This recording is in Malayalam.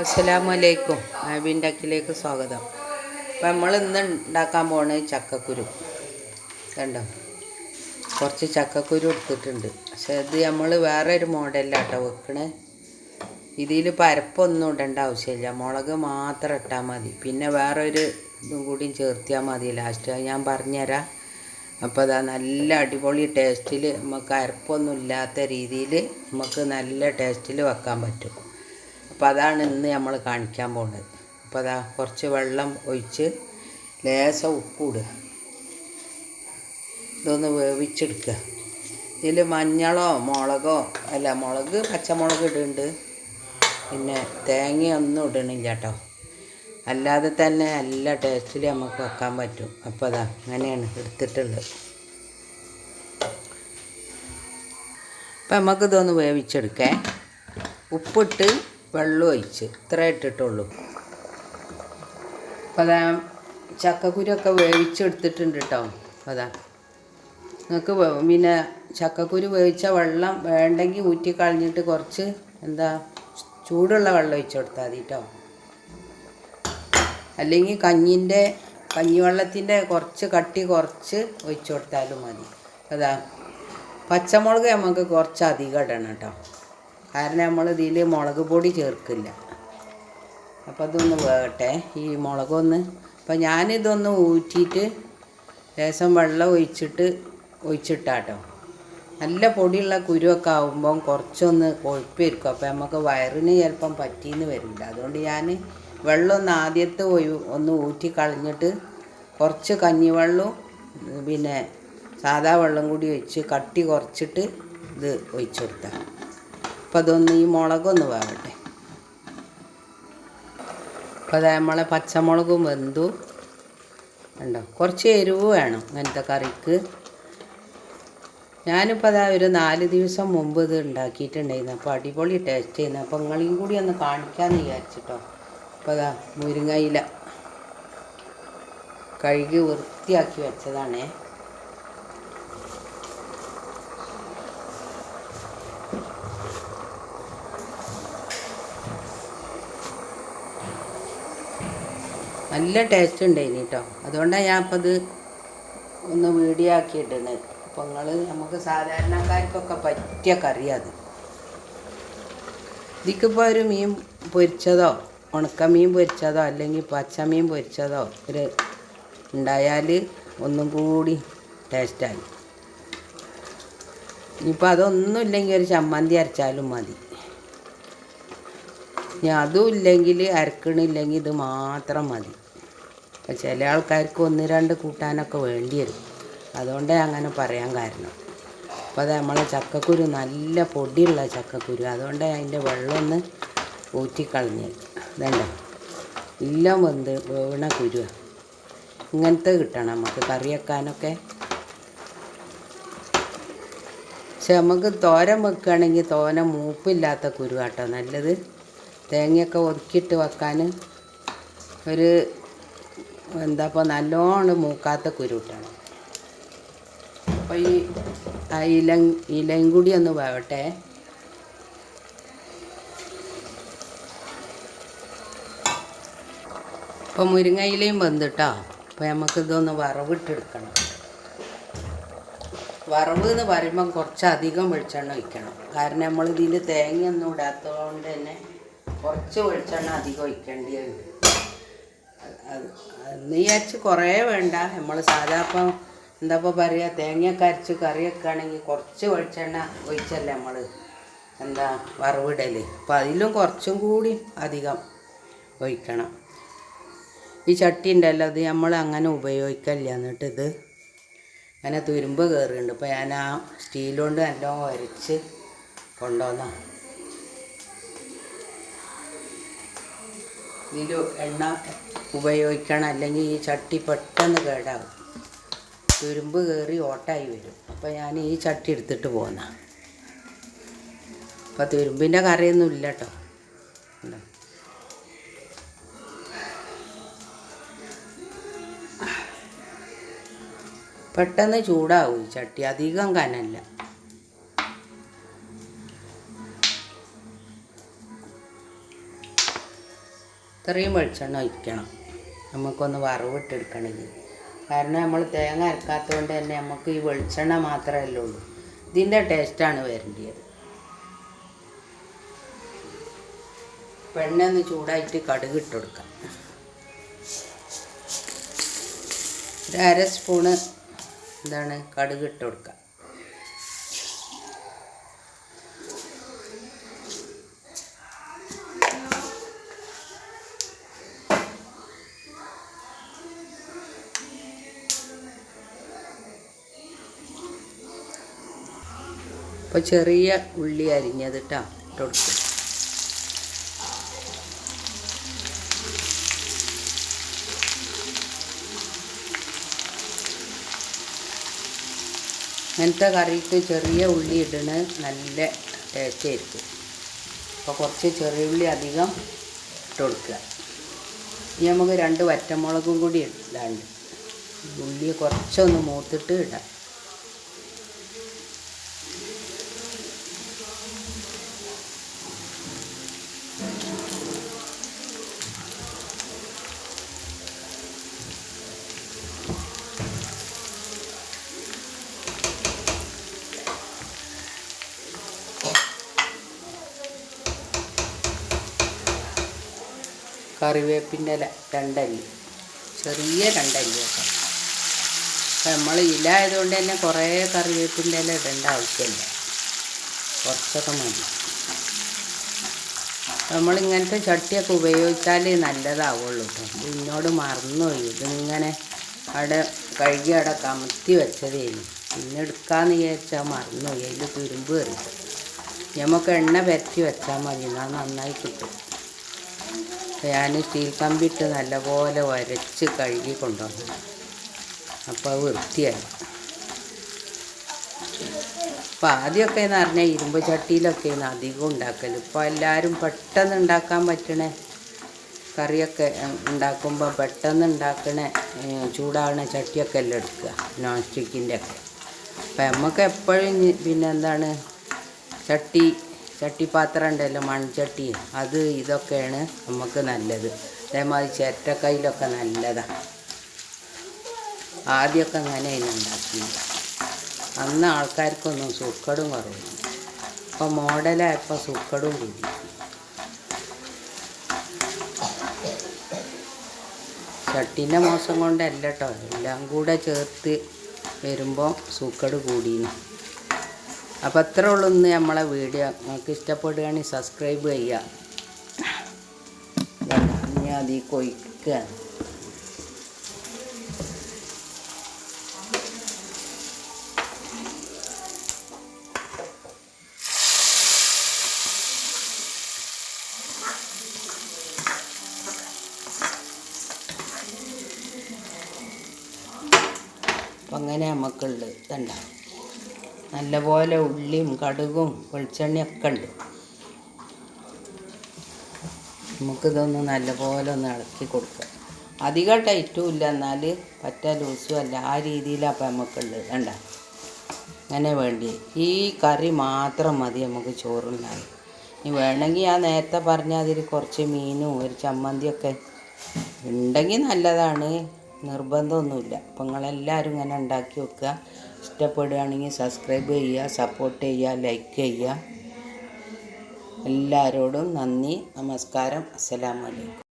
അസ്സലാമലൈക്കും. ആബിന്റെ അക്കിലേക്ക് സ്വാഗതം. അപ്പം നമ്മൾ ഇന്ന് ഉണ്ടാക്കാൻ പോണ് ചക്കക്കുരു. കണ്ടോ? കുറച്ച് ചക്കക്കുരു എടുത്തിട്ടുണ്ട്. പക്ഷെ ഇത് നമ്മൾ വേറെ ഒരു മോഡലിലാട്ടോ വെക്കണേ. ഇതിൽ പരപ്പൊന്നും ഇടേണ്ട ആവശ്യമില്ല. മുളക് മാത്രം ഇട്ടാൽ മതി. പിന്നെ വേറെ ഒരു ഇതും കൂടിയും ചേർത്തിയാൽ മതി ലാസ്റ്റ് ഞാൻ പറഞ്ഞുതരാം. അപ്പോൾ അതാ നല്ല അടിപൊളി ടേസ്റ്റിൽ നമുക്ക് അരപ്പൊന്നും ഇല്ലാത്ത രീതിയിൽ നമുക്ക് നല്ല ടേസ്റ്റിൽ വെക്കാൻ പറ്റും. അപ്പോൾ അതാണ് ഇന്ന് നമ്മൾ കാണിക്കാൻ പോകുന്നത് അപ്പോൾ അതാ കുറച്ച് വെള്ളം ഒഴിച്ച് ലേശം ഉപ്പ് ഇടുക. ഇതൊന്ന് വേവിച്ചെടുക്കുക. ഇതിൽ മഞ്ഞളോ മുളകോ അല്ല മുളക് പച്ചമുളക് ഇടുന്നുണ്ട് പിന്നെ തേങ്ങയൊന്നും ഇടണില്ല കേട്ടോ. അല്ലാതെ തന്നെ നല്ല ടേസ്റ്റിൽ നമുക്ക് വെക്കാൻ പറ്റും. അപ്പോൾ അതാ അങ്ങനെയാണ് എടുത്തിട്ടുള്ളത്. അപ്പം നമുക്കിതൊന്ന് വേവിച്ചെടുക്കേ. ഉപ്പിട്ട് വെള്ളം ഒഴിച്ച് ഇത്ര ഇട്ടിട്ടുള്ളൂ. അപ്പോൾ അതാ ചക്കക്കുരൊക്കെ വേവിച്ചെടുത്തിട്ടുണ്ട് കേട്ടോ അതാ. നിങ്ങൾക്ക് പിന്നെ ചക്കക്കുരു വേവിച്ച വെള്ളം വേണ്ടെങ്കിൽ ഊറ്റി കളഞ്ഞിട്ട് കുറച്ച് എന്താ ചൂടുള്ള വെള്ളം ഒഴിച്ചു കൊടുത്താൽ മതി കേട്ടോ അല്ലെങ്കിൽ കഞ്ഞിന്റെ കഞ്ഞിവെള്ളത്തിന്റെ കുറച്ച് കട്ടി കുറച്ച് ഒഴിച്ചു കൊടുത്താലും മതി. അതാ. പച്ചമുളക് നമുക്ക് കുറച്ച് അധികം ഇടണം കേട്ടോ കാരണം നമ്മൾ ഇതിൽ മുളക് പൊടി ചേർക്കില്ല. അപ്പോൾ അതൊന്ന് വേകട്ടെ ഈ മുളകൊന്ന് അപ്പോൾ ഞാനിതൊന്ന് ഊറ്റിയിട്ട് ലേശം വെള്ളം ഒഴിച്ചിട്ട് ഒഴിച്ചിട്ടാട്ടോ. നല്ല പൊടിയുള്ള കുരുവൊക്കെ ആകുമ്പം കുറച്ചൊന്ന് കൊഴുപ്പായിരിക്കും. അപ്പോൾ നമുക്ക് വയറിന് ചിലപ്പം പറ്റിയെന്ന് വരില്ല. അതുകൊണ്ട് ഞാൻ വെള്ളം ഒന്ന് ആദ്യത്തെ ഒഴി ഒന്ന് ഊറ്റി കളഞ്ഞിട്ട് കുറച്ച് കഞ്ഞിവെള്ളവും പിന്നെ സാദാ വെള്ളം കൂടി ഒഴിച്ച് കട്ടി കുറച്ചിട്ട് ഇത് ഒഴിച്ചു കൊടുത്താൽ അപ്പോൾ അതൊന്ന് ഈ മുളകൊന്ന് വേവട്ടെ അപ്പോൾ അത് നമ്മളെ പച്ചമുളകും വെന്തു. ഉണ്ടോ കുറച്ച് എരിവ് വേണം അങ്ങനത്തെ കറിക്ക്. ഞാനിപ്പോൾ അതാ ഒരു നാല് ദിവസം മുമ്പ് ഇത് ഉണ്ടാക്കിയിട്ടുണ്ടായിരുന്നു. അപ്പോൾ അടിപൊളി ടേസ്റ്റ് ചെയ്യുന്നു അപ്പോൾ നിങ്ങളെയും കൂടി ഒന്ന് കാണിക്കാമെന്ന് വിചാരിച്ചിട്ടോ. അപ്പോൾ അതാ മുരിങ്ങയില കഴുകി വൃത്തിയാക്കി വെച്ചതാണേ. നല്ല ടേസ്റ്റ് ഉണ്ടായിന് കേട്ടോ അതുകൊണ്ടാണ് ഞാൻ അപ്പം ഇത് ഒന്ന് വീഡിയോ ആക്കി ഇടുന്നത് അപ്പോൾ നിങ്ങൾ നമുക്ക് സാധാരണക്കാർക്കൊക്കെ പറ്റിയ കറിയത്. ഇതിക്കിപ്പോൾ ഒരു മീൻ പൊരിച്ചതോ ഉണക്കമീൻ പൊരിച്ചതോ അല്ലെങ്കിൽ പച്ചമീൻ പൊരിച്ചതോ ഒരു ഉണ്ടായാൽ ഒന്നും കൂടി ടേസ്റ്റായി ഇനിയിപ്പോൾ അതൊന്നും ഇല്ലെങ്കിൽ ഒരു ചമ്മന്തി അരച്ചാലും മതി. ഇനി അതും ഇല്ലെങ്കിൽ അരക്കണില്ലെങ്കിൽ ഇത് മാത്രം മതി. അപ്പം ചില ആൾക്കാർക്ക് ഒന്ന് രണ്ട് കൂട്ടാനൊക്കെ വേണ്ടി വരും. അതുകൊണ്ടേ അങ്ങനെ പറയാൻ കാരണം. അപ്പോൾ അത് നമ്മളെ ചക്കക്കുരു നല്ല പൊടിയുള്ള ചക്കക്കുരു. അതുകൊണ്ട് അതിന്റെ വെള്ളം ഒന്ന് ഊറ്റിക്കളഞ്ഞ്. വേണ്ട എല്ലാം വെന്ത് വീണ കുരു ഇങ്ങനത്തെ കിട്ടണം നമുക്ക് കറി വെക്കാനൊക്കെ പക്ഷെ നമുക്ക് തോരൻ വെക്കുകയാണെങ്കിൽ തോന മൂപ്പില്ലാത്ത കുരു കേട്ടോ നല്ലത്. തേങ്ങയൊക്കെ ഒതുക്കിയിട്ട് വെക്കാൻ ഒരു എന്താ ഇപ്പോൾ നല്ലോണം മൂക്കാത്ത കുരുട്ടണം. അപ്പോൾ ഈ ഇല ഇലയും കൂടി ഒന്ന് വേവട്ടെ. ഇപ്പോൾ മുരിങ്ങയിലയും വെന്തിട്ടോ അപ്പോൾ നമുക്ക് ഇതൊന്ന് വറവിട്ടെടുക്കണം. വറവ് എന്ന് പറയുമ്പം കുറച്ചധികം വെളിച്ചെണ്ണ ഒഴിക്കണം. കാരണം നമ്മൾ തേങ്ങയൊന്നും ഇടാത്തതുകൊണ്ട് തന്നെ കുറച്ച് വെളിച്ചെണ്ണ അധികം ഒഴിക്കേണ്ടി അത് എന്ന് വിചാരിച്ച് കുറേ വേണ്ട. നമ്മൾ സാധാ ഇപ്പം എന്താ ഇപ്പോൾ പറയുക തേങ്ങയൊക്കെ അരച്ച് കറി വെക്കുകയാണെങ്കിൽ കുറച്ച് വെളിച്ചെണ്ണ ഒഴിച്ചല്ലേ നമ്മൾ എന്താ വറവിടൽ. അപ്പം അതിലും കുറച്ചും കൂടി അധികം ഒഴിക്കണം. ഈ ചട്ടി ഉണ്ടല്ലോ അത് നമ്മൾ അങ്ങനെ ഉപയോഗിക്കല്ല എന്നിട്ട് ഇത് അങ്ങനെ തുരുമ്പ് കയറുന്നുണ്ട് ഇപ്പം ഞാൻ ആ സ്റ്റീൽ കൊണ്ട് നല്ലോണം ഒരച്ച് കൊണ്ടുവന്നാണ് ഇതിൽ എണ്ണ ഉപയോഗിക്കണം. അല്ലെങ്കിൽ ഈ ചട്ടി പെട്ടെന്ന് കേടാവും. തുരുമ്പ് കയറി ഓട്ടായി വരും. അപ്പോൾ ഞാൻ ഈ ചട്ടി എടുത്തിട്ട് പോന്ന. അപ്പോൾ തുരുമ്പിന്റെ കറിയൊന്നും ഇല്ല കേട്ടോ പെട്ടെന്ന് ചൂടാവും ഈ ചട്ടി. അധികം കനല്ല. ഇത്രയും വെളിച്ചെണ്ണ ഒഴിക്കണം. നമുക്കൊന്ന് വറവിട്ടെടുക്കണമെങ്കിൽ. കാരണം നമ്മൾ തേങ്ങ അരക്കാത്തതുകൊണ്ട് തന്നെ നമുക്ക് ഈ വെളിച്ചെണ്ണ മാത്രമല്ലേ ഉള്ളൂ. ഇതിന്റെ ടേസ്റ്റാണ് വരേണ്ടത് പെണ്ണെന്ന് ചൂടായിട്ട് കടുക് ഇട്ട് കൊടുക്കാം. ഒരു അര സ്പൂണ് എന്താണ് കടുക് ഇട്ട് ഇപ്പോൾ ചെറിയ ഉള്ളി അരിഞ്ഞത് കേട്ടോ ഇട്ട് കൊടുക്കും. അങ്ങനത്തെ കറിക്ക് ചെറിയ ഉള്ളി ഇടണ നല്ല ടേസ്റ്റ് ആയിരിക്കും. അപ്പോൾ കുറച്ച് ചെറിയ ഉള്ളി അധികം ഇട്ട് കൊടുക്കുക. ഇനി നമുക്ക് രണ്ട് വറ്റമുളകും കൂടി ഇടാണ്ട്. ഉള്ളി കുറച്ചൊന്ന് മൂത്തിട്ട് ഇടാം. കറിവേപ്പിന്റെ ഇല രണ്ടല്ലി. ചെറിയ രണ്ടല്ലി വെക്കാം അപ്പം നമ്മൾ ഇല ആയതുകൊണ്ട് തന്നെ കുറേ കറിവേപ്പിന്റെ ഇല ഇടേണ്ട ആവശ്യമില്ല. കുറച്ചൊക്കെ മതി. നമ്മളിങ്ങനത്തെ ചട്ടിയൊക്കെ ഉപയോഗിച്ചാലേ നല്ലതാവുള്ളൂ കേട്ടോ. എന്നോട് മറന്നുപോയി. ഇതിങ്ങനെ അവിടെ കഴുകി അവിടെ കമത്തി വെച്ചതേനു. പിന്നെ എടുക്കാമെന്ന് വിചാരിച്ചാൽ മറന്നുപോയി. അതിൽ തുരുമ്പ് കയറി. നമുക്ക് എണ്ണ പരത്തി വെച്ചാൽ മതി. എന്നാൽ നന്നായി കിട്ടും. ഞാൻ സ്റ്റീൽ കമ്പിട്ട് നല്ലപോലെ വരച്ച് കഴുകി കൊണ്ടുവന്നു. അപ്പോൾ അത് വൃത്തിയായി. അപ്പോൾ ആദ്യമൊക്കെ എന്ന് പറഞ്ഞാൽ ഇരുമ്പ് ചട്ടിയിലൊക്കെയാണ് അധികം ഉണ്ടാക്കൽ ഇപ്പോൾ എല്ലാവരും പെട്ടെന്ന് ഉണ്ടാക്കാൻ പറ്റണേ. കറിയൊക്കെ ഉണ്ടാക്കുമ്പോൾ പെട്ടെന്ന് ഉണ്ടാക്കണ ചൂടാവണ ചട്ടിയൊക്കെ എല്ലാം എടുക്കുക നോൺ സ്റ്റിക്കിന്റെ ഒക്കെ അപ്പം നമുക്ക് എപ്പോഴും പിന്നെ എന്താണ്? ചട്ടി ചട്ടിപ്പാത്രം ഉണ്ടല്ലോ മൺചട്ടി. അത് ഇതൊക്കെയാണ് നമുക്ക് നല്ലത്. അതേമാതിരി ചിരട്ടക്കൈയിലൊക്കെ നല്ലതാണ് ആദ്യമൊക്കെ അങ്ങനെയാണ് ഉണ്ടാക്കിയത്. അന്ന് ആൾക്കാർക്കൊന്നും സുക്കടും കുറവില്ല. ഇപ്പം മോഡലായപ്പോൾ സുക്കടും കൂടി. ചട്ടിന്റെ മോശം കൊണ്ടല്ല എല്ലാം കൂടെ ചേർത്ത് വരുമ്പോൾ സൂക്കട് കൂടിന് അപ്പോൾ അത്രേ ഉള്ളൂ ഇന്ന് നമ്മളെ വീഡിയോ. നിങ്ങൾക്ക് ഇഷ്ടപ്പെടുകയാണെങ്കിൽ സബ്സ്ക്രൈബ് ചെയ്യുക. ഇനി അത് ഈ കൊയ്ക്കുക. അങ്ങനെ നമുക്കുള്ളത് ഇതുണ്ടാവും നല്ലപോലെ ഉള്ളിയും കടുകും വെളിച്ചെണ്ണയൊക്കെ ഉണ്ട്. നമുക്കിതൊന്ന് നല്ലപോലെ ഒന്ന് ഇളക്കി കൊടുക്കുക. അധികം ടൈറ്റും ഇല്ല എന്നാൽ പറ്റ ലൂസും അല്ല ആ രീതിയിലാണ് അപ്പം നമുക്കുള്ളത് വേണ്ട അങ്ങനെ വേണ്ടി. ഈ കറി മാത്രം മതി നമുക്ക് ചോറുണ്ടാകും ഇനി വേണമെങ്കിൽ ഞാൻ നേരത്തെ പറഞ്ഞ അതിൽ കുറച്ച് മീനും ഒരു ചമ്മന്തിയൊക്കെ ഉണ്ടെങ്കിൽ നല്ലതാണ്. നിർബന്ധമൊന്നുമില്ല. അപ്പം നിങ്ങളെല്ലാവരും ഇങ്ങനെ ഉണ്ടാക്കി വെക്കുക. ഇഷ്ടപ്പെടുകയാണെങ്കിൽ സബ്സ്ക്രൈബ് ചെയ്യുക സപ്പോർട്ട് ചെയ്യുക ലൈക്ക് ചെയ്യുക. എല്ലാവരോടും നന്ദി നമസ്കാരം. അസ്സലാമു അലൈക്കും.